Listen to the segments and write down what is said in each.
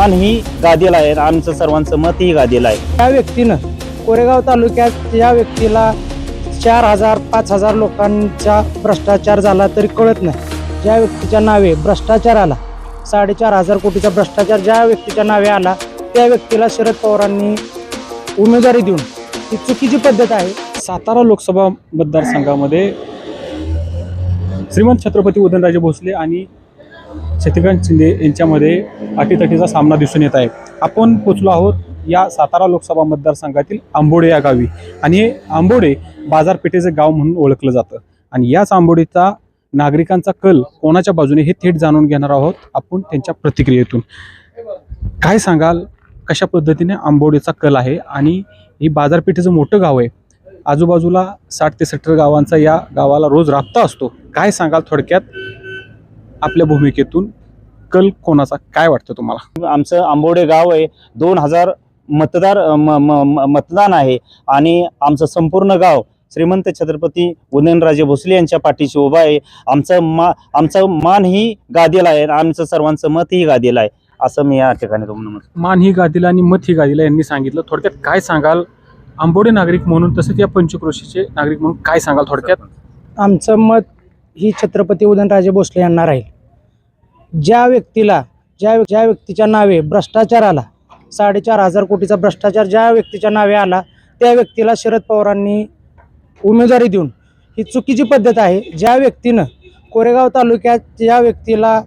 मान ही गादीला आहे आमचं सर्वांचं मत ही गादीला आहे. त्या व्यक्तीनं कोरेगाव तालुक्यात या व्यक्तीला चार हजार पाच हजार लोकांचा भ्रष्टाचार झाला तरी कळत नाही. ज्या व्यक्तीच्या नावे भ्रष्टाचार आला साडेचार हजार कोटीचा भ्रष्टाचार ज्या व्यक्तीच्या नावे आला त्या व्यक्तीला शरद पवारांनी उमेदवारी देऊन ही चुकीची पद्धत आहे. सातारा लोकसभा मतदारसंघामध्ये श्रीमंत छत्रपती उदयनराजे भोसले आणि शशिकांत शिंदे यांच्यामध्ये अटीतटीचा सामना दिसून येत आहे. आपण पोचलो आहोत या सातारा लोकसभा मतदारसंघातील आंबोडे या गावी. आणि हे आंबोडे बाजारपेठेचं गाव म्हणून ओळखलं जातं. आणि याच आंबोडेचा नागरिकांचा कल कोणाच्या बाजूने हे थेट जाणून घेणार आहोत आपण त्यांच्या प्रतिक्रियेतून. काय सांगाल? कशा पद्धतीने आंबोडेचा कल आहे? आणि ही बाजारपेठेचं मोठं गाव आहे. आजूबाजूला साठ ते सत्तर गावांचा या गावाला रोज राबता असतो. काय सांगाल थोडक्यात? आपल्या भूमिकेतून कल कोणाचा? काय वाटतं तुम्हाला? आमचं आंबोडे गाव आहे. दोन हजार मतदार म- म- म- मतदान आहे. आणि आमचं संपूर्ण गाव श्रीमंत छत्रपती उदयनराजे भोसले यांच्या पाठीशी उभा आहे. आमचं मा आमचं मान ही गादीला आहे आमचं सर्वांचं मत ही गादीला आहे. असं मी या ठिकाणी तुम्हाला म्हणतो. मान ही गादीला आणि मत ही गादीला यांनी सांगितलं. थोडक्यात काय सांगाल? आंबोडे नागरिक म्हणून तसंच या पंचक्रोशीचे नागरिक म्हणून काय सांगाल थोडक्यात? आमचं मत ही छत्रपती उदयनराजे भोसले यांना राहील. ज्या व्यक्तीला ज्या ज्या व्यक्तीच्या नावे भ्रष्टाचार आला साडेचार हजार कोटीचा भ्रष्टाचार ज्या व्यक्तीच्या नावे आला त्या व्यक्तीला शरद पवारांनी उमेदवारी देऊन ही चुकीची पद्धत आहे. ज्या व्यक्तीनं कोरेगाव तालुक्यात ज्या व्यक्तीला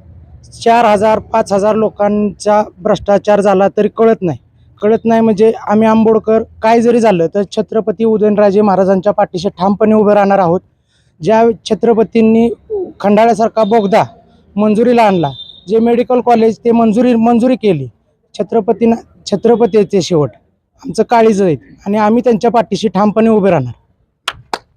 चार हजार पाच हजार लोकांचा भ्रष्टाचार झाला तरी कळत नाही. कळत नाही म्हणजे आम्ही आंबोडकर काय जरी झालं तर छत्रपती उदयनराजे महाराजांच्या पाठीशी ठामपणे उभे राहणार आहोत. ज्या छत्रपतींनी खंडाळ्यासारखा बोगदा मंजुरीला आणला जे मेडिकल कॉलेज ते मंजुरी मंजुरी केली छत्रपतींना छत्रपती आहेत ते शेवट. आमचं काळीज आहे आणि आम्ही त्यांच्या पाठीशी ठामपणे उभे राहणार.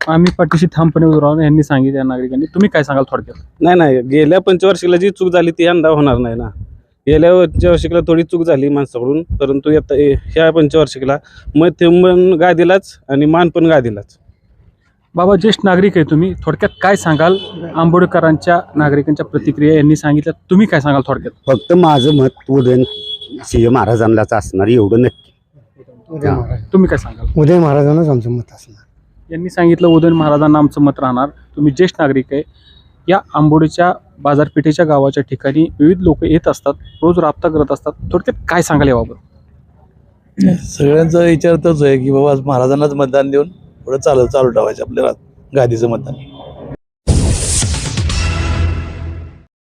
आम्ही पाठीशी ठामपणे उभं राहून यांनी सांगितलं या नागरिकांनी. तुम्ही काय सांगाल थोडक्यात? नाही नाही. गेल्या पंचवार्षिकला जी चूक झाली ती यंदा होणार नाही ना. गेल्या पंचवार्षिकला थोडी चूक झाली माणसाकडून परंतु आता हे- ह्या पंचवार्षिकला मन गादीलाच आणि मान पण गादीलाच. बाबा ज्येष्ठ नागरिक आहे तुम्ही थोडक्यात काय सांगाल? आंबोडेकरांच्या नागरिकांच्या प्रतिक्रिया यांनी सांगितल्या तुम्ही काय सांगाल थोडक्यात? फक्त माझं मत उदयन सिंह महाराजांनाच असणार एवढं नक्की. तुम्ही काय सांगाल? उदय महाराजांनाच आमचं मत असणार. यांनी सांगितलं उदयन महाराजांना आमचं मत राहणार. तुम्ही ज्येष्ठ नागरिक आहे. या आंबोडीच्या बाजारपेठेच्या गावाच्या ठिकाणी विविध लोक येत असतात रोज राबता करत असतात. थोडक्यात काय सांगाल याबाबत? सगळ्यांचा विचार तोच आहे की बाबा आज महाराजांनाच मतदान देऊन पुढे चालू चालू ठेवायचं आपल्याला गादीचं मतदान.